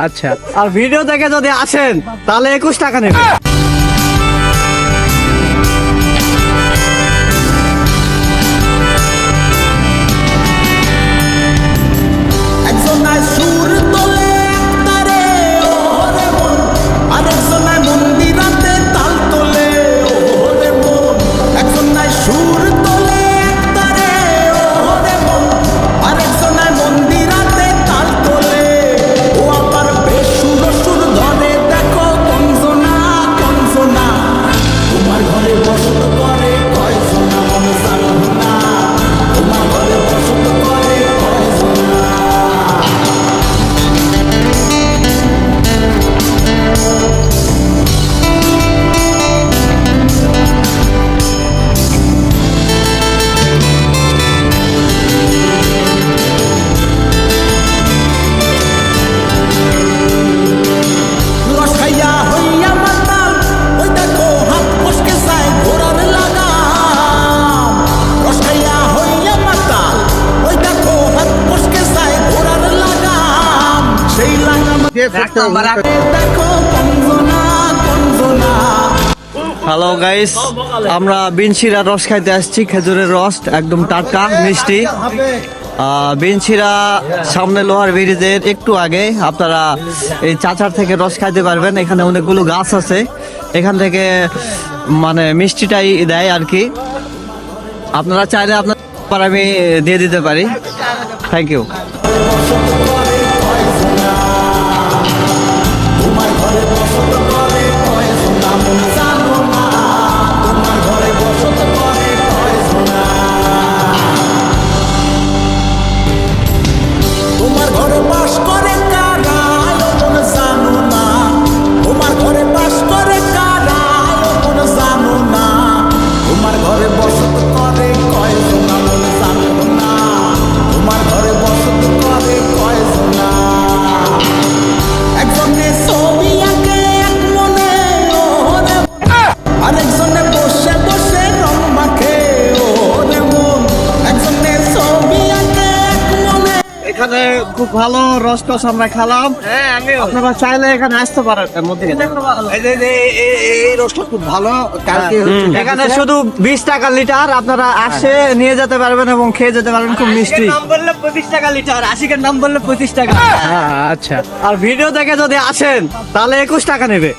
আচ্ছা। আর ভিডিও থেকে যদি আসেন তাহলে একুশ টাকা নেবে হ্যালো গাইস আমরা বিনশিরা রস খাইতে আসছি, খেজুরের রস, একদম টাটকা, মিষ্টি। বিনশিরা সামনে লোহার ব্রিজের একটু আগে আপনারা এই চাচার থেকে রস খাইতে পারবেন। এখানে অনেকগুলো গাছ আছে। এখান থেকে মানে মিষ্টিটাই দেয় আর কি। আপনারা চাইলে আপনার আমি দিয়ে দিতে পারি। থ্যাংক ইউ এখানে খুব ভালো রস টস আমরা খেলাম। হ্যাঁ আপনারা চাইলে এখানে আসতে পারেন এর মধ্যে এই রসটা খুব ভালো। কালকে এখানে শুধু বিশ টাকা লিটার আপনারা আসে নিয়ে যেতে পারবেন এবং খেয়ে যেতে পারবেন খুব মিষ্টি। নাম বললে পঁচিশ টাকা লিটার আশিকের নাম বললে পঁচিশ টাকা। আচ্ছা। আর ভিডিও দেখে যদি আসেন তাহলে একুশ টাকা নেবে।